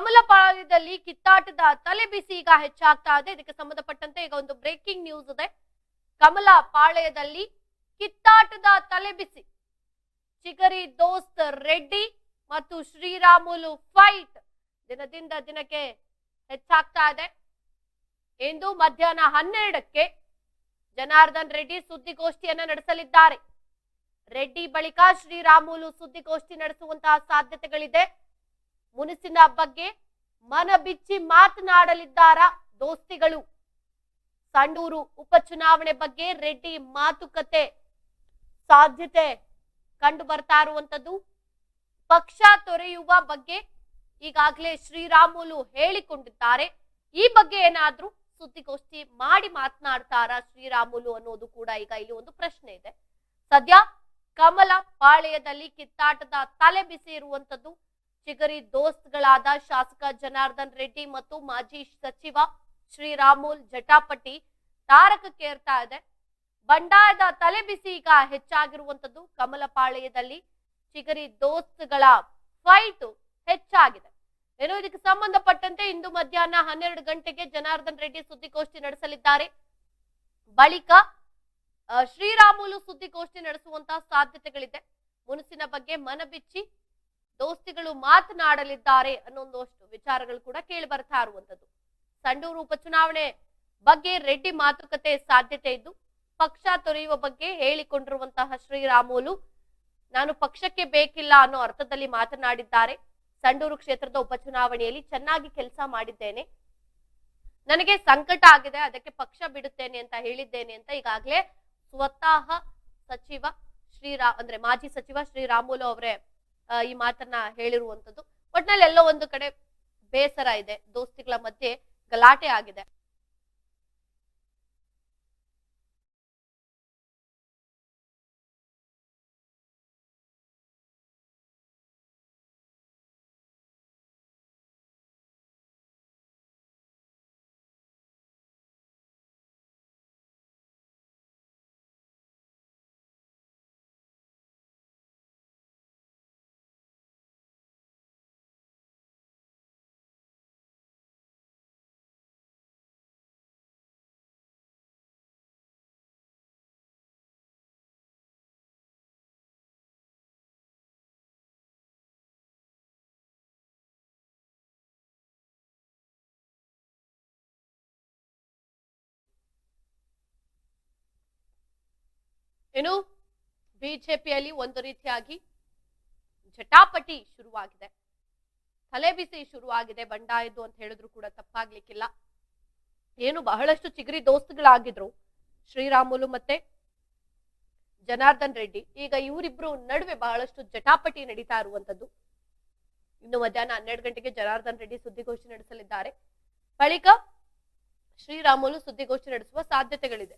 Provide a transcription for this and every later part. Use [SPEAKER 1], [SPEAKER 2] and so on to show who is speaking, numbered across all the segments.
[SPEAKER 1] ಕಮಲಪಾಳ್ಯದಲ್ಲಿ ಕಿತ್ತಾಟದ ತಲೆ ಬಿಸಿ ಈಗ ಹೆಚ್ಚಾಗ್ತಾ ಇದೆ. ಇದಕ್ಕೆ ಸಂಬಂಧಪಟ್ಟಂತೆ ಈಗ ಒಂದು ಬ್ರೇಕಿಂಗ್ ನ್ಯೂಸ್ ಇದೆ. ಕಮಲ ಪಾಳ್ಯದಲ್ಲಿ ಕಿತ್ತಾಟದ ತಲೆ ಬಿಸಿ. ಚಿಗರಿ, ದೋಸ್ತ್, ರೆಡ್ಡಿ ಮತ್ತು ಶ್ರೀರಾಮುಲು ಫೈಟ್ ದಿನದಿಂದ ದಿನಕ್ಕೆ ಹೆಚ್ಚಾಗ್ತಾ ಇದೆ. ಇಂದು ಮಧ್ಯಾಹ್ನ ಹನ್ನೆರಡಕ್ಕೆ ಜನಾರ್ದನ್ ರೆಡ್ಡಿ ಸುದ್ದಿಗೋಷ್ಠಿಯನ್ನ ನಡೆಸಲಿದ್ದಾರೆ. ರೆಡ್ಡಿ ಬಳಿಕ ಶ್ರೀರಾಮುಲು ಸುದ್ದಿಗೋಷ್ಠಿ ನಡೆಸುವಂತಹ ಸಾಧ್ಯತೆಗಳಿದೆ. ಮುನಿಸಿನ ಬಗ್ಗೆ ಮನ ಬಿಚ್ಚಿ ಮಾತನಾಡಲಿದ್ದಾರ ದೋಸ್ತಿಗಳು? ಸಂಡೂರು ಉಪಚುನಾವಣೆ ಬಗ್ಗೆ ರೆಡ್ಡಿ ಮಾತುಕತೆ ಸಾಧ್ಯತೆ ಕಂಡು ಬರ್ತಾ ಇರುವಂತದ್ದು ಪಕ್ಷ ತೊರೆಯುವ ಬಗ್ಗೆ ಈಗಾಗಲೇ ಶ್ರೀರಾಮುಲು ಹೇಳಿಕೊಂಡಿದ್ದಾರೆ. ಈ ಬಗ್ಗೆ ಏನಾದ್ರೂ ಸುದ್ದಿಗೋಷ್ಠಿ ಮಾಡಿ ಮಾತನಾಡ್ತಾರ ಶ್ರೀರಾಮುಲು ಅನ್ನೋದು ಕೂಡ ಈಗ ಇಲ್ಲಿ ಒಂದು ಪ್ರಶ್ನೆ ಇದೆ. ಸದ್ಯ ಕಮಲ ಪಾಳೆಯದಲ್ಲಿ ಕಿತ್ತಾಟದ ತಲೆ ಬಿಸಿ ಇರುವಂತದ್ದು ಚಿಗರಿ ದೋಸ್ತ್ಗಳಾದ ಶಾಸಕ ಜನಾರ್ದನ್ ರೆಡ್ಡಿ ಮತ್ತು ಮಾಜಿ ಸಚಿವ ಶ್ರೀರಾಮುಲ್ ಜಟಾಪಟಿ ತಾರಕಕ್ಕೇರ್ತಾ ಇದೆ. ಬಂಡಾಯದ ತಲೆ ಬಿಸಿ ಈಗ ಹೆಚ್ಚಾಗಿರುವಂತದ್ದು ಕಮಲಪಾಳ್ಯದಲ್ಲಿ ಚಿಗರಿ ದೋಸ್ತ್ಗಳ ಫೈಟ್ ಹೆಚ್ಚಾಗಿದೆ. ಏನು ಇದಕ್ಕೆ ಸಂಬಂಧಪಟ್ಟಂತೆ ಇಂದು ಮಧ್ಯಾಹ್ನ ಹನ್ನೆರಡು ಗಂಟೆಗೆ ಜನಾರ್ದನ್ ರೆಡ್ಡಿ ಸುದ್ದಿಗೋಷ್ಠಿ ನಡೆಸಲಿದ್ದಾರೆ. ಬಳಿಕ ಶ್ರೀರಾಮುಲು ಸುದ್ದಿಗೋಷ್ಠಿ ನಡೆಸುವಂತಹ ಸಾಧ್ಯತೆಗಳಿದೆ. ಮುನಸಿನ ಬಗ್ಗೆ ಮನಬಿಚ್ಚಿ ದೋಸ್ತಿಗಳು ಮಾತನಾಡಲಿದ್ದಾರೆ ಅನ್ನೊಂದಷ್ಟು ವಿಚಾರಗಳು ಕೂಡ ಕೇಳಿ ಬರ್ತಾ ಇರುವಂತದ್ದು ಸಂಡೂರು ಉಪಚುನಾವಣೆ ಬಗ್ಗೆ ರೆಡ್ಡಿ ಮಾತುಕತೆ ಸಾಧ್ಯತೆ ಇದ್ದು, ಪಕ್ಷ ತೊರೆಯುವ ಬಗ್ಗೆ ಹೇಳಿಕೊಂಡಿರುವಂತಹ ಶ್ರೀರಾಮುಲು, ನಾನು ಪಕ್ಷಕ್ಕೆ ಬೇಕಿಲ್ಲ ಅನ್ನೋ ಅರ್ಥದಲ್ಲಿ ಮಾತನಾಡಿದ್ದಾರೆ. ಸಂಡೂರು ಕ್ಷೇತ್ರದ ಉಪಚುನಾವಣೆಯಲ್ಲಿ ಚೆನ್ನಾಗಿ ಕೆಲಸ ಮಾಡಿದ್ದೇನೆ. ನನಗೆ ಸಂಕಟ ಆಗಿದೆ, ಅದಕ್ಕೆ ಪಕ್ಷ ಬಿಡುತ್ತೇನೆ ಅಂತ ಹೇಳಿದ್ದೇನೆ ಅಂತ ಈಗಾಗಲೇ ಸ್ವತಃ ಸಚಿವ ಶ್ರೀರಾ, ಅಂದ್ರೆ ಮಾಜಿ ಸಚಿವ ಶ್ರೀರಾಮುಲು ಅವರೇ ಈ ಮಾತನ್ನ ಹೇಳಿರುವಂತದ್ದು ಒಟ್ನಲ್ಲಿ ಎಲ್ಲೋ ಒಂದು ಕಡೆ ಬೇಸರ ಇದೆ. ದೋಸ್ತಿಗಳ ಮಧ್ಯೆ ಗಲಾಟೆ ಆಗಿದೆ. ಏನು? ಬಿಜೆಪಿಯಲ್ಲಿ ಒಂದು ರೀತಿಯಾಗಿ ಜಟಾಪಟಿ ಶುರುವಾಗಿದೆ. ತಲೆಬಿಸಿ ಶುರುವಾಗಿದೆ ಬಂಡಾಯದ್ದು ಅಂತ ಹೇಳಿದ್ರು ಕೂಡ ತಪ್ಪಾಗ್ಲಿಕ್ಕಿಲ್ಲ. ಏನು ಬಹಳಷ್ಟು ಚಿಗರಿ ದೋಸ್ತುಗಳಾಗಿದ್ರು ಶ್ರೀರಾಮುಲು ಮತ್ತೆ ಜನಾರ್ದನ್ ರೆಡ್ಡಿ. ಈಗ ಇವರಿಬ್ರು ನಡುವೆ ಬಹಳಷ್ಟು ಜಟಾಪಟಿ ನಡೀತಾ ಇರುವಂತದ್ದು. ಇನ್ನು ಮಧ್ಯಾಹ್ನ ಹನ್ನೆರಡು ಗಂಟೆಗೆ ಜನಾರ್ದನ್ ರೆಡ್ಡಿ ಸುದ್ದಿಗೋಷ್ಠಿ ನಡೆಸಲಿದ್ದಾರೆ. ಬಳಿಕ ಶ್ರೀರಾಮುಲು ಸುದ್ದಿಗೋಷ್ಠಿ ನಡೆಸುವ ಸಾಧ್ಯತೆಗಳಿದೆ.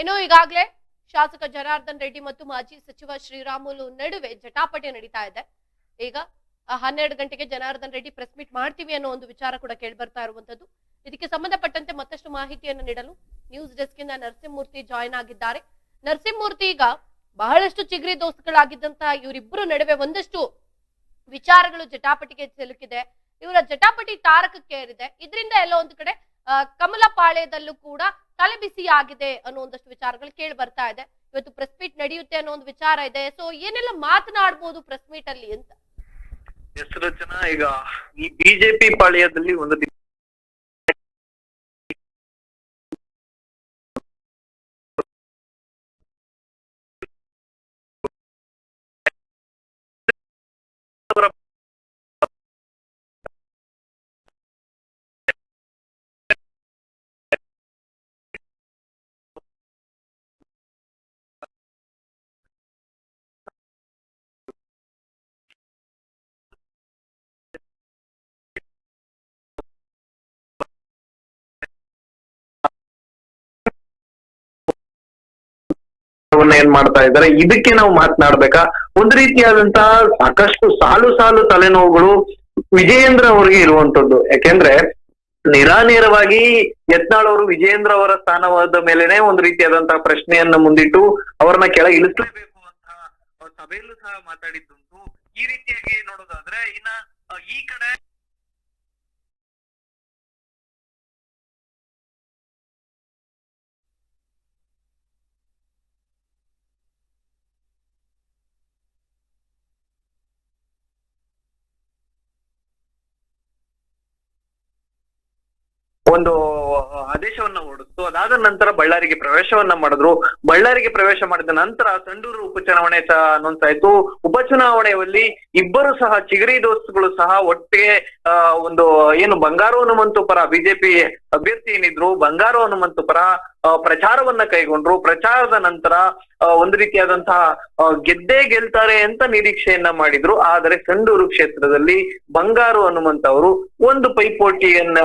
[SPEAKER 1] ಏನು ಈಗಾಗಲೇ ಶಾಸಕ ಜನಾರ್ದನ್ ರೆಡ್ಡಿ ಮತ್ತು ಮಾಜಿ ಸಚಿವ ಶ್ರೀರಾಮುಲು ನಡುವೆ ಜಟಾಪಟಿ ನಡೀತಾ ಇದೆ. ಈಗ ಹನ್ನೆರಡು ಗಂಟೆಗೆ ಜನಾರ್ದನ್ ರೆಡ್ಡಿ ಪ್ರೆಸ್ ಮೀಟ್ ಮಾಡ್ತೀವಿ ಅನ್ನೋ ಒಂದು ವಿಚಾರ ಕೂಡ ಕೇಳಿ ಬರ್ತಾ ಇರುವಂತದ್ದು ಇದಕ್ಕೆ ಸಂಬಂಧಪಟ್ಟಂತೆ ಮತ್ತಷ್ಟು ಮಾಹಿತಿಯನ್ನು ನೀಡಲು ನ್ಯೂಸ್ ಡೆಸ್ಕ್ ಇಂದ ನರಸಿಂಹಮೂರ್ತಿ ಜಾಯ್ನ್ ಆಗಿದ್ದಾರೆ. ನರಸಿಂಹಮೂರ್ತಿ ಈಗ ಬಹಳಷ್ಟು ಚಿಗ್ರಿ ದೋಸ್ತುಗಳಾಗಿದ್ದಂತಹ ಇವರಿಬ್ಬರು ನಡುವೆ ಒಂದಷ್ಟು ವಿಚಾರಗಳು ಜಟಾಪಟಿಗೆ ಸಿಲುಕಿದೆ. ಇವರ ಜಟಾಪಟಿ ತಾರಕಕ್ಕೇರಿದೆ. ಇದರಿಂದ ಎಲ್ಲ ಒಂದು ಕಡೆ ಕಮಲ ಕಮಲಪಾಳ್ಯದಲ್ಲೂ ಕೂಡ ತಲೆಬಿಸಿ ಆಗಿದೆ ಅನ್ನೋ ಒಂದಷ್ಟು ವಿಚಾರಗಳು ಕೇಳಿ ಬರ್ತಾ ಇದೆ. ಇವತ್ತು ಪ್ರೆಸ್ ಮೀಟ್ ನಡೆಯುತ್ತೆ ಅನ್ನೋ ಒಂದು ವಿಚಾರ ಇದೆ. ಸೊ ಏನೆಲ್ಲ ಮಾತನಾಡಬಹುದು ಪ್ರೆಸ್ ಮೀಟ್ ಅಲ್ಲಿ ಅಂತ?
[SPEAKER 2] ಹೆಸರು ಜನ ಈಗ ಈ ಬಿಜೆಪಿ ಪಾಳ್ಯದಲ್ಲಿ ಒಂದು ಏನ್ ಮಾಡ್ತಾ ಇದ್ದಾರೆ? ಇದಕ್ಕೆ ನಾವು ಮಾತನಾಡ್ಬೇಕಾ? ಒಂದು ರೀತಿಯಾದಂತಹ ಸಾಕಷ್ಟು ಸಾಲು ಸಾಲು ತಲೆನೋವುಗಳು ವಿಜಯೇಂದ್ರ ಅವರಿಗೆ ಇರುವಂತದ್ದು. ಯಾಕೆಂದ್ರೆ ನಿರಾನೇರವಾಗಿ ಯತ್ನಾಳ್ ಅವರು ವಿಜಯೇಂದ್ರ ಅವರ ಸ್ಥಾನವಾದ ಮೇಲೆನೆ ಒಂದು ರೀತಿಯಾದಂತಹ ಪ್ರಶ್ನೆಯನ್ನ ಮುಂದಿಟ್ಟು ಅವರನ್ನ ಕೆಳ ಇಳಿಸಲೇಬೇಕು ಅಂತ ಸಭೆಯಲ್ಲೂ ಸಹ ಮಾತಾಡಿದ್ದುಂಟು. ಈ ರೀತಿಯಾಗಿ ನೋಡೋದಾದ್ರೆ ಇನ್ನ ಈ ಕಡೆ ಒಂದು ಆದೇಶವನ್ನ ಹೊರಡಿಸ್ತು. ಅದಾದ ನಂತರ ಬಳ್ಳಾರಿಗೆ ಪ್ರವೇಶವನ್ನ ಮಾಡಿದ್ರು. ಬಳ್ಳಾರಿಗೆ ಪ್ರವೇಶ ಮಾಡಿದ ನಂತರ ಸಂಡೂರು ಉಪಚುನಾವಣೆ ಸಹ ಅನೌನ್ಸ್ ಆಯ್ತು. ಉಪಚುನಾವಣೆಯಲ್ಲಿ ಇಬ್ಬರು ಸಹ ಚಿಗರಿ ದೋಸ್ತುಗಳು ಸಹ ಒಟ್ಟಿಗೆ ಒಂದು, ಏನು ಬಂಗಾರು ಹನುಮಂತು ಪರ ಬಿಜೆಪಿ ಅಭ್ಯರ್ಥಿ ಏನಿದ್ರು, ಬಂಗಾರು ಹನುಮಂತು ಪರ ಪ್ರಚಾರವನ್ನ ಕೈಗೊಂಡ್ರು. ಪ್ರಚಾರದ ನಂತರ ಒಂದು ರೀತಿಯಾದಂತಹ ಗೆದ್ದೇ ಗೆಲ್ತಾರೆ ಅಂತ ನಿರೀಕ್ಷೆಯನ್ನ ಮಾಡಿದ್ರು. ಆದರೆ ಸಂಡೂರು ಕ್ಷೇತ್ರದಲ್ಲಿ ಬಂಗಾರು ಹನುಮಂತ ಅವರು ಒಂದು ಪೈಪೋಟಿಯನ್ನ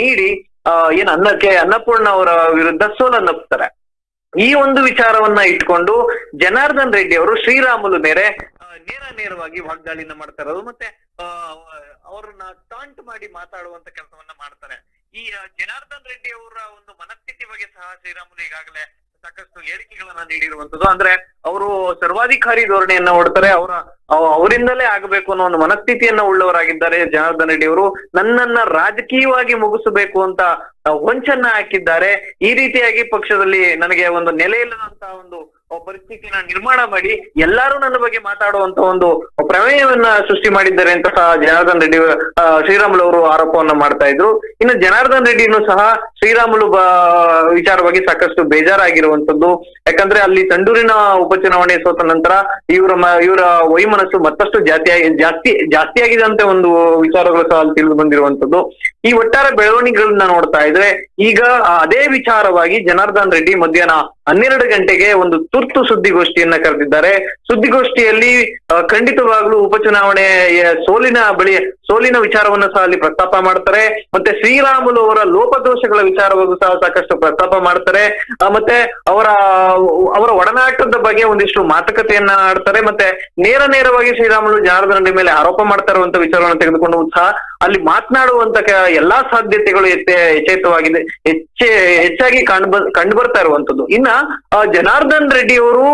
[SPEAKER 2] ನೀಡಿ ಏನ್ ಅನ್ನಕ್ಕೆ ಅನ್ನಪೂರ್ಣ ಅವರ ವಿರುದ್ಧ ಸೋಲನ್ನಪ್ತಾರೆ ಈ ಒಂದು ವಿಚಾರವನ್ನ ಇಟ್ಕೊಂಡು ಜನಾರ್ದನ್ ರೆಡ್ಡಿ ಅವರು ಶ್ರೀರಾಮುಲು ಆ, ನೇರ ನೇರವಾಗಿ ವಾಗ್ದಾಳಿನ ಮಾಡ್ತಾರೆ ಮತ್ತೆ ಅವ್ರನ್ನ ಟಾಂಟ್ ಮಾಡಿ ಮಾತಾಡುವಂತ ಕೆಲಸವನ್ನ ಮಾಡ್ತಾರೆ. ಈ ಜನಾರ್ದನ್ ರೆಡ್ಡಿ ಅವರ ಒಂದು ಮನಸ್ಥಿತಿ ಬಗ್ಗೆ ಸಹ ಶ್ರೀರಾಮುಲು ಈಗಾಗಲೇ ಸಾಕಷ್ಟು ಹೇಳಿಕೆಗಳನ್ನ ನೀಡಿರುವಂತದ್ದು. ಅಂದ್ರೆ ಅವರು ಸರ್ವಾಧಿಕಾರಿ ಧೋರಣೆಯನ್ನ ಹೊಡ್ತಾರೆ, ಅವರ ಅವರಿಂದಲೇ ಆಗಬೇಕು ಅನ್ನೋ ಒಂದು ಮನಸ್ಥಿತಿಯನ್ನ ಉಳ್ಳವರಾಗಿದ್ದಾರೆ ಜನಾರ್ದನ್ ರೆಡ್ಡಿ ಅವರು. ನನ್ನನ್ನ ರಾಜಕೀಯವಾಗಿ ಮುಗಿಸಬೇಕು ಅಂತ ಹೊಂಚನ್ನ ಹಾಕಿದ್ದಾರೆ. ಈ ರೀತಿಯಾಗಿ ಪಕ್ಷದಲ್ಲಿ ನನಗೆ ಒಂದು ನೆಲೆ ಇಲ್ಲದಂತ ಒಂದು ಪರಿಸ್ಥಿತಿಯನ್ನ ನಿರ್ಮಾಣ ಮಾಡಿ ಎಲ್ಲರೂ ನನ್ನ ಬಗ್ಗೆ ಮಾತಾಡುವಂತ ಒಂದು ಪ್ರಮೇಯವನ್ನ ಸೃಷ್ಟಿ ಮಾಡಿದ್ದಾರೆ ಅಂತ ಸಹ ಜನಾರ್ದನ್ ರೆಡ್ಡಿ ಶ್ರೀರಾಮುಲು ಅವರು ಆರೋಪವನ್ನ ಮಾಡ್ತಾ ಇದ್ರು. ಇನ್ನು ಜನಾರ್ದನ್ ರೆಡ್ಡಿನು ಸಹ ಶ್ರೀರಾಮುಲು ವಿಚಾರವಾಗಿ ಸಾಕಷ್ಟು ಬೇಜಾರಾಗಿರುವಂತದ್ದು. ಯಾಕಂದ್ರೆ ಅಲ್ಲಿ ತಂಡೂರಿನ ಉಪಚುನಾವಣೆ ಸೋತ ನಂತರ ಇವರ ಇವರ ವೈಮನಸ್ಸು ಮತ್ತಷ್ಟು ಜಾತಿ ಜಾಸ್ತಿ ಜಾಸ್ತಿ ಅಂತ ಒಂದು ವಿಚಾರಗಳು ಸಹ ಅಲ್ಲಿ ತಿಳಿದು ಬಂದಿರುವಂತದ್ದು. ಈ ಒಟ್ಟಾರೆ ಬೆಳವಣಿಗೆಗಳನ್ನ ನೋಡ್ತಾ ಇದ್ರೆ ಈಗ ಅದೇ ವಿಚಾರವಾಗಿ ಜನಾರ್ದನ್ ರೆಡ್ಡಿ ಮಧ್ಯಾಹ್ನ ಹನ್ನೆರಡು ಗಂಟೆಗೆ ಒಂದು ತುರ್ತು ಸುದ್ದಿಗೋಷ್ಠಿಯನ್ನ ಕರೆದಿದ್ದಾರೆ. ಸುದ್ದಿಗೋಷ್ಠಿಯಲ್ಲಿ ಖಂಡಿತವಾಗ್ಲೂ ಉಪಚುನಾವಣೆಯ ಸೋಲಿನ ಬಳಿ, ಸೋಲಿನ ವಿಚಾರವನ್ನ ಸಹ ಅಲ್ಲಿ ಪ್ರಸ್ತಾಪ ಮಾಡ್ತಾರೆ. ಮತ್ತೆ ಶ್ರೀರಾಮುಲು ಅವರ ಲೋಪದೋಷಗಳ ವಿಚಾರವಾಗೂ ಸಹ ಸಾಕಷ್ಟು ಪ್ರಸ್ತಾಪ ಮಾಡ್ತಾರೆ. ಮತ್ತೆ ಅವರ ಅವರ ಒಡನಾಟದ ಬಗ್ಗೆ ಒಂದಿಷ್ಟು ಮಾತುಕತೆಯನ್ನ ಆಡ್ತಾರೆ. ಮತ್ತೆ ನೇರ ನೇರವಾಗಿ ಶ್ರೀರಾಮುಲು ಜನಾರ್ದನ ಮೇಲೆ ಆರೋಪ ಮಾಡ್ತಾ ಇರುವಂತ ವಿಚಾರವನ್ನು ತೆಗೆದುಕೊಂಡು ಸಹ ಅಲ್ಲಿ ಮಾತನಾಡುವಂತ ಎಲ್ಲಾ ಸಾಧ್ಯತೆಗಳು ಎತ್ತೆ ಎಚ್ಚೆತ್ತವಾಗಿದೆ, ಹೆಚ್ಚೆ, ಹೆಚ್ಚಾಗಿ ಕಂಡು ಕಂಡು ಬರ್ತಾ ಇರುವಂತದ್ದು. ಇನ್ನ ಜನಾರ್ದನ್ ರೆಡ್ಡಿ ಅವರು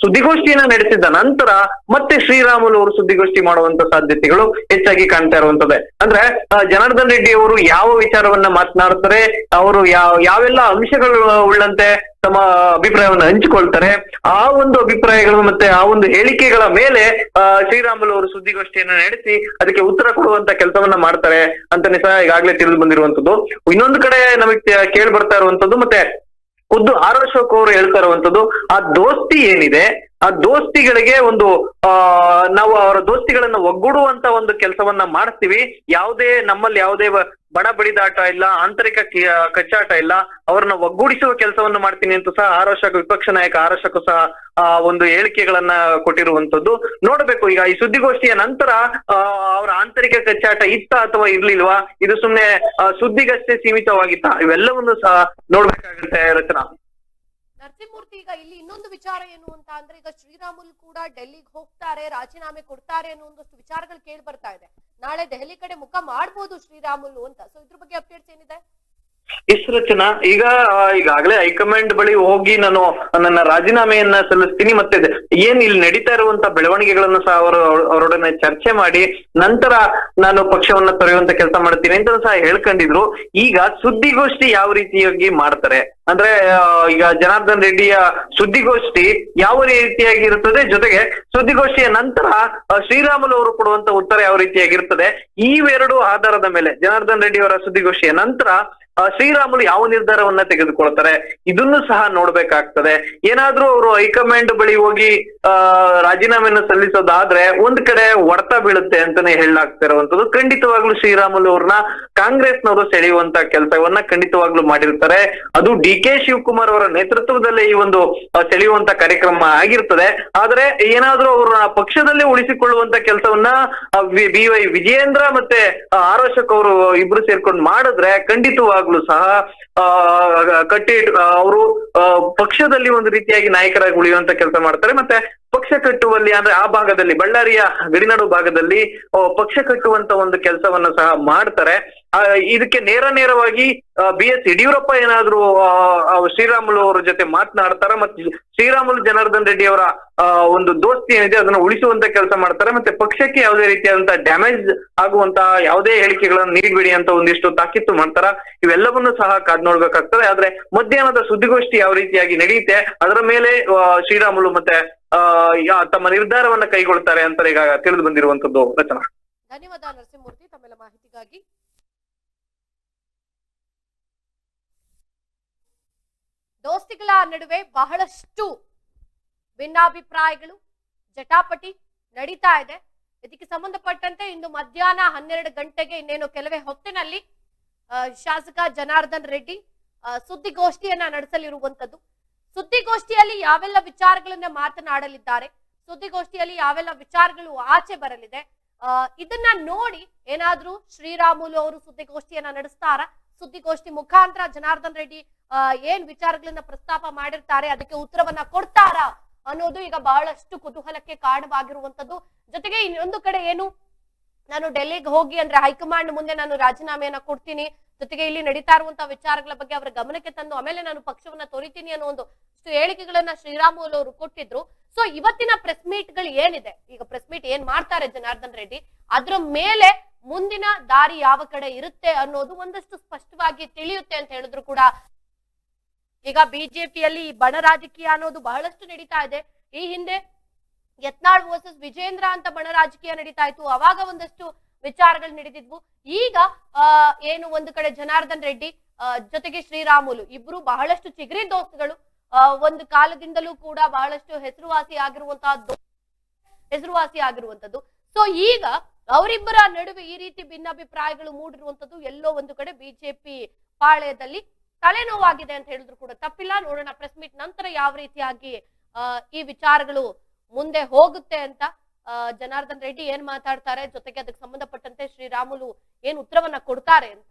[SPEAKER 2] ಸುದ್ದಿಗೋಷ್ಠಿಯನ್ನ ನಡೆಸಿದ ನಂತರ ಮತ್ತೆ ಶ್ರೀರಾಮುಲು ಅವರು ಸುದ್ದಿಗೋಷ್ಠಿ ಮಾಡುವಂತ ಸಾಧ್ಯತೆಗಳು ಹೆಚ್ಚಾಗಿ ಕಾಣ್ತಾ ಇರುವಂತದ್ದೇ. ಅಂದ್ರೆ ಜನಾರ್ದನ್ ರೆಡ್ಡಿ ಅವರು ಯಾವ ವಿಚಾರವನ್ನ ಮಾತನಾಡ್ತಾರೆ, ಅವರು ಯಾವ, ಯಾವೆಲ್ಲ ಅಂಶಗಳು ಉಳ್ಳಂತೆ ತಮ್ಮ ಅಭಿಪ್ರಾಯವನ್ನು ಹಂಚಿಕೊಳ್ತಾರೆ. ಆ ಒಂದು ಅಭಿಪ್ರಾಯಗಳು ಮತ್ತೆ ಆ ಒಂದು ಹೇಳಿಕೆಗಳ ಮೇಲೆ ಶ್ರೀರಾಮುಲು ಅವರು ಸುದ್ದಿಗೋಷ್ಠಿಯನ್ನು ನಡೆಸಿ ಅದಕ್ಕೆ ಉತ್ತರ ಕೊಡುವಂತ ಕೆಲಸವನ್ನ ಮಾಡ್ತಾರೆ ಅಂತಾನೆ ಸಹ ಈಗಾಗಲೇ ತಿಳಿದು ಬಂದಿರುವಂತದ್ದು. ಇನ್ನೊಂದು ಕಡೆ ನಮಗೆ ಕೇಳಿ ಬರ್ತಾ ಇರುವಂತದ್ದು ಮತ್ತೆ ಖುದ್ದು ಆರ್ ಅಶೋಕ್ ಅವರು ಹೇಳ್ತಾ ಇರುವಂತದ್ದು, ಆ ದೋಸ್ತಿ ಏನಿದೆ? ಆ ದೋಸ್ತಿಗಳಿಗೆ ಒಂದು, ಆ, ನಾವು ಅವರ ದೋಸ್ತಿಗಳನ್ನ ಒಗ್ಗೂಡುವಂತ ಒಂದು ಕೆಲಸವನ್ನ ಮಾಡ್ತೀವಿ ಯಾವುದೇ ನಮ್ಮಲ್ಲಿ ಯಾವುದೇ ಬಣ ಬಡ ಬಡಿದಾಟ ಇಲ್ಲ, ಆಂತರಿಕ ಕಚ್ಚಾಟ ಇಲ್ಲ, ಅವ್ರನ್ನ ಒಗ್ಗೂಡಿಸುವ ಕೆಲಸವನ್ನ ಮಾಡ್ತೀನಿ ಅಂತ ಸಹ ಆರೋಷಕ, ವಿಪಕ್ಷ ನಾಯಕ ಆರೋಷಕ್ಕೂ ಸಹ, ಆ, ಒಂದು ಹೇಳಿಕೆಗಳನ್ನ ಕೊಟ್ಟಿರುವಂತದ್ದು ನೋಡ್ಬೇಕು, ಈಗ ಈ ಸುದ್ದಿಗೋಷ್ಠಿಯ ನಂತರ ಅವರ ಆಂತರಿಕ ಕಚ್ಚಾಟ ಇತ್ತ ಅಥವಾ ಇರ್ಲಿಲ್ವಾ? ಇದು ಸುಮ್ನೆ ಸುದ್ದಿಗಷ್ಟೇ ಸೀಮಿತವಾಗಿತ್ತ? ಇವೆಲ್ಲವನ್ನು ಸಹ ನೋಡ್ಬೇಕಾಗುತ್ತೆ ರಚನಾ.
[SPEAKER 1] ನರಸಿಂಹಮೂರ್ತಿ ಈಗ ಇಲ್ಲಿ ಇನ್ನೊಂದು ವಿಚಾರ ಏನು ಅಂತ ಅಂದ್ರೆ ಈಗ ಶ್ರೀರಾಮುಲು ಕೂಡ ಡೆಲ್ಲಿಗೆ ಹೋಗ್ತಾರೆ, ರಾಜೀನಾಮೆ ಕೊಡ್ತಾರೆ ಅನ್ನೋ ಒಂದಷ್ಟು ವಿಚಾರಗಳು ಕೇಳಿ ಬರ್ತಾ ಇದೆ. ನಾಳೆ ದೆಹಲಿ ಕಡೆ ಮುಖ ಮಾಡ್ಬೋದು ಶ್ರೀರಾಮುಲು ಅಂತ. ಸೊ ಇದ್ರ ಬಗ್ಗೆ ಅಪ್ಡೇಟ್ಸ್ ಏನಿದೆ?
[SPEAKER 2] ಎಸ್ ರಚನಾ. ಈಗ ಈಗಾಗಲೇ ಹೈಕಮಾಂಡ್ ಬಳಿ ಹೋಗಿ ನಾನು ನನ್ನ ರಾಜೀನಾಮೆಯನ್ನ ಸಲ್ಲಿಸ್ತೀನಿ ಮತ್ತೆ ಏನ್ ಇಲ್ಲಿ ನಡೀತಾ ಇರುವಂತ ಬೆಳವಣಿಗೆಗಳನ್ನು ಸಹ ಅವರು ಅವರೊಡನೆ ಚರ್ಚೆ ಮಾಡಿ ನಂತರ ನಾನು ಪಕ್ಷವನ್ನ ತೊರೆಯುವಂತ ಕೆಲಸ ಮಾಡ್ತೀನಿ ಅಂತ ಸಹ ಹೇಳ್ಕೊಂಡಿದ್ರು. ಈಗ ಸುದ್ದಿಗೋಷ್ಠಿ ಯಾವ ರೀತಿಯಾಗಿ ಮಾಡ್ತಾರೆ? ಅಂದ್ರೆ ಈಗ ಜನಾರ್ದನ್ ರೆಡ್ಡಿಯ ಸುದ್ದಿಗೋಷ್ಠಿ ಯಾವ ರೀತಿಯಾಗಿ ಇರುತ್ತದೆ? ಜೊತೆಗೆ ಸುದ್ದಿಗೋಷ್ಠಿಯ ನಂತರ ಶ್ರೀರಾಮುಲು ಅವರು ಕೊಡುವಂತ ಉತ್ತರ ಯಾವ ರೀತಿಯಾಗಿರ್ತದೆ? ಇವೆರಡು ಆಧಾರದ ಮೇಲೆ ಜನಾರ್ದನ್ ರೆಡ್ಡಿ ಅವರ ಸುದ್ದಿಗೋಷ್ಠಿಯ ನಂತರ ಶ್ರೀರಾಮುಲು ಯಾವ ನಿರ್ಧಾರವನ್ನ ತೆಗೆದುಕೊಳ್ತಾರೆ, ಇದನ್ನು ಸಹ ನೋಡ್ಬೇಕಾಗ್ತದೆ. ಏನಾದ್ರೂ ಅವರು ಹೈಕಮಾಂಡ್ ಬಳಿ ಹೋಗಿ, ಆ, ರಾಜೀನಾಮೆಯನ್ನು ಸಲ್ಲಿಸೋದಾದ್ರೆ ಒಂದ್ ಕಡೆ ಹೊಡೆತ ಬೀಳುತ್ತೆ ಅಂತಾನೆ ಹೇಳಲಾಗ್ತಾ ಇರುವಂತದ್ದು. ಖಂಡಿತವಾಗ್ಲೂ ಶ್ರೀರಾಮುಲು ಅವ್ರನ್ನ ಕಾಂಗ್ರೆಸ್ನವರು ಸೆಳೆಯುವಂತ ಕೆಲಸವನ್ನ ಖಂಡಿತವಾಗ್ಲೂ ಮಾಡಿರ್ತಾರೆ. ಅದು ಡಿ ಕೆ ಶಿವಕುಮಾರ್ ಅವರ ನೇತೃತ್ವದಲ್ಲಿ ಈ ಒಂದು ಸೆಳೆಯುವಂತ ಕಾರ್ಯಕ್ರಮ ಆಗಿರ್ತದೆ. ಆದ್ರೆ ಏನಾದ್ರೂ ಅವರು ಪಕ್ಷದಲ್ಲೇ ಉಳಿಸಿಕೊಳ್ಳುವಂತ ಕೆಲಸವನ್ನ ಬಿ ವೈ ವಿಜಯೇಂದ್ರ ಮತ್ತೆ ಆರೋಶಕ್ ಆರ್ ಅವರು ಇಬ್ರು ಸೇರ್ಕೊಂಡು ಮಾಡಿದ್ರೆ ಖಂಡಿತವಾಗ್ಲೂ ಸಹ ಆ, ಕಟ್ಟಿ ಅವರು ಪಕ್ಷದಲ್ಲಿ ಒಂದು ರೀತಿಯಾಗಿ ನಾಯಕರಾಗಿ ಉಳಿಯುವಂತ ಕೆಲಸ ಮಾಡ್ತಾರೆ. ಮತ್ತೆ ಪಕ್ಷ ಕಟ್ಟುವಲ್ಲಿ ಅಂದ್ರೆ ಆ ಭಾಗದಲ್ಲಿ ಬಳ್ಳಾರಿಯ ಗಡಿನಾಡು ಭಾಗದಲ್ಲಿ ಪಕ್ಷ ಕಟ್ಟುವಂತ ಒಂದು ಕೆಲಸವನ್ನ ಸಹ ಮಾಡ್ತಾರೆ. ಇದಕ್ಕೆ ನೇರ ನೇರವಾಗಿ ಬಿ ಎಸ್ ಯಡಿಯೂರಪ್ಪ ಏನಾದ್ರು ಶ್ರೀರಾಮುಲು ಅವರ ಜೊತೆ ಮಾತನಾಡ್ತಾರ? ಮತ್ತೆ ಶ್ರೀರಾಮುಲು ಜನಾರ್ದನ್ ರೆಡ್ಡಿ ಅವರ ಒಂದು ದೋಸ್ತಿ ಏನಿದೆ, ಅದನ್ನ ಉಳಿಸುವಂತ ಕೆಲಸ ಮಾಡ್ತಾರೆ, ಮತ್ತೆ ಪಕ್ಷಕ್ಕೆ ಯಾವುದೇ ರೀತಿಯಾದಂತಹ ಡ್ಯಾಮೇಜ್ ಆಗುವಂತಹ ಯಾವುದೇ ಹೇಳಿಕೆಗಳನ್ನು ನೀಡಬೇಡಿ ಅಂತ ಒಂದಿಷ್ಟು ತಾಕೀತು ಮಾಡ್ತಾರ? ಇವೆಲ್ಲವನ್ನೂ ಸಹ ಕಾದ್ ನೋಡ್ಬೇಕಾಗ್ತದೆ. ಆದ್ರೆ ಮಧ್ಯಾಹ್ನದ ಸುದ್ದಿಗೋಷ್ಠಿ ಯಾವ ರೀತಿಯಾಗಿ ನಡೆಯುತ್ತೆ, ಅದರ ಮೇಲೆ ಶ್ರೀರಾಮುಲು ಮತ್ತೆ ತಮ್ಮ ನಿರ್ಧಾರವನ್ನ ಕೈಗೊಳ್ತಾರೆ ಅಂತ ಈಗ ತಿಳಿದು ಬಂದಿರುವಂತದ್ದು ರಚನಾ.
[SPEAKER 1] ಧನ್ಯವಾದ ನರಸಿಂಹಮೂರ್ತಿ, ತಮ್ಮೆಲ್ಲ ಮಾಹಿತಿಗಾಗಿ. ದೋಸ್ತಿಗಳ ನಡುವೆ ಬಹಳಷ್ಟು ಭಿನ್ನಾಭಿಪ್ರಾಯಗಳು, ಜಟಾಪಟಿ ನಡೀತಾ ಇದೆ. ಇದಕ್ಕೆ ಸಂಬಂಧಪಟ್ಟಂತೆ ಇಂದು ಮಧ್ಯಾಹ್ನ ಹನ್ನೆರಡು ಗಂಟೆಗೆ ಇನ್ನೇನು ಕೆಲವೇ ಹೊತ್ತಿನಲ್ಲಿ ಶಾಸಕ ಜನಾರ್ದನ್ ರೆಡ್ಡಿ ಸುದ್ದಿಗೋಷ್ಠಿಯನ್ನ ನಡೆಸಲಿರುವಂತದ್ದು ಸುದ್ದಿಗೋಷ್ಠಿಯಲ್ಲಿ ಯಾವೆಲ್ಲ ವಿಚಾರಗಳನ್ನ ಮಾತನಾಡಲಿದ್ದಾರೆ, ಸುದ್ದಿಗೋಷ್ಠಿಯಲ್ಲಿ ಯಾವೆಲ್ಲ ವಿಚಾರಗಳು ಆಚೆ ಬರಲಿದೆ ಇದನ್ನ ನೋಡಿ ಏನಾದ್ರೂ ಶ್ರೀರಾಮುಲು ಅವರು ಸುದ್ದಿಗೋಷ್ಠಿಯನ್ನ ನಡೆಸ್ತಾರ? ಸುದ್ದಿಗೋಷ್ಠಿ ಮುಖಾಂತರ ಜನಾರ್ದನ್ ರೆಡ್ಡಿ ಏನ್ ವಿಚಾರಗಳನ್ನ ಪ್ರಸ್ತಾಪ ಮಾಡಿರ್ತಾರೆ, ಅದಕ್ಕೆ ಉತ್ತರವನ್ನ ಕೊಡ್ತಾರ ಅನ್ನೋದು ಈಗ ಬಹಳಷ್ಟು ಕುತೂಹಲಕ್ಕೆ ಕಾರಣವಾಗಿರುವಂತದ್ದು ಜೊತೆಗೆ ಇನ್ನೊಂದು ಕಡೆ ಏನು, ನಾನು ಡೆಲ್ಲಿಗೆ ಹೋಗಿ ಅಂದ್ರೆ ಹೈಕಮಾಂಡ್ ಮುಂದೆ ನಾನು ರಾಜೀನಾಮೆಯನ್ನ ಕೊಡ್ತೀನಿ, ಜೊತೆಗೆ ಇಲ್ಲಿ ನಡೀತಾ ಇರುವಂತಹ ವಿಚಾರಗಳ ಬಗ್ಗೆ ಅವರ ಗಮನಕ್ಕೆ ತಂದು, ಆಮೇಲೆ ನಾನು ಪಕ್ಷವನ್ನ ತೊರಿತೀನಿ ಅನ್ನೋ ಒಂದು ಹೇಳಿಕೆಗಳನ್ನ ಶ್ರೀರಾಮುಲು ಅವರು ಕೊಟ್ಟಿದ್ರು. ಸೊ ಇವತ್ತಿನ ಪ್ರೆಸ್ ಮೀಟ್ಗಳು ಏನಿದೆ? ಈಗ ಪ್ರೆಸ್ ಮೀಟ್ ಏನ್ ಮಾಡ್ತಾರೆ ಜನಾರ್ದನ್ ರೆಡ್ಡಿ? ಅದ್ರ ಮೇಲೆ ಮುಂದಿನ ದಾರಿ ಯಾವ ಕಡೆ ಇರುತ್ತೆ ಅನ್ನೋದು ಒಂದಷ್ಟು ಸ್ಪಷ್ಟವಾಗಿ ತಿಳಿಯುತ್ತೆ ಅಂತ ಹೇಳಿದ್ರು ಕೂಡ. ಈಗ ಬಿಜೆಪಿಯಲ್ಲಿ ಬಣ ರಾಜಕೀಯ ಅನ್ನೋದು ಬಹಳಷ್ಟು ನಡೀತಾ ಇದೆ. ಈ ಹಿಂದೆ ಯತ್ನಾಳ್ ವರ್ಸಸ್ ವಿಜೇಂದ್ರ ಅಂತ ಬಣ ರಾಜಕೀಯ ನಡೀತಾ ಇತ್ತು. ಅವಾಗ ಒಂದಷ್ಟು ವಿಚಾರಗಳು ನಡೆದಿದ್ವು. ಈಗ ಏನು ಒಂದು ಕಡೆ ಜನಾರ್ದನ್ ರೆಡ್ಡಿ ಜೊತೆಗೆ ಶ್ರೀರಾಮುಲು ಇಬ್ರು ಬಹಳಷ್ಟು ಚಿಗರಿ ದೋಸ್ತುಗಳು. ಒಂದು ಕಾಲದಿಂದಲೂ ಕೂಡ ಬಹಳಷ್ಟು ಹೆಸರುವಾಸಿ ಆಗಿರುವಂತಹ ಹೆಸರುವಾಸಿ ಆಗಿರುವಂತದ್ದು. ಸೊ ಈಗ ಅವರಿಬ್ಬರ ನಡುವೆ ಈ ರೀತಿ ಭಿನ್ನಾಭಿಪ್ರಾಯಗಳು ಮೂಡಿರುವಂತದ್ದು ಎಲ್ಲೋ ಒಂದು ಕಡೆ ಬಿಜೆಪಿ ಪಾಳ್ಯದಲ್ಲಿ ತಲೆನೋವಾಗಿದೆ ಅಂತ ಹೇಳಿದ್ರು ಕೂಡ ತಪ್ಪಿಲ್ಲ. ನೋಡೋಣ ಪ್ರೆಸ್ ಮೀಟ್ ನಂತರ ಯಾವ ರೀತಿಯಾಗಿ ಈ ವಿಚಾರಗಳು ಮುಂದೆ ಹೋಗುತ್ತೆ ಅಂತ ಜನಾರ್ದನ್ ರೆಡ್ಡಿ ಏನ್ ಮಾತಾಡ್ತಾರೆ, ಜೊತೆಗೆ ಅದಕ್ಕೆ ಸಂಬಂಧಪಟ್ಟಂತೆ ಶ್ರೀರಾಮುಲು ಏನ್ ಉತ್ತರವನ್ನ ಕೊಡ್ತಾರೆ ಅಂತ.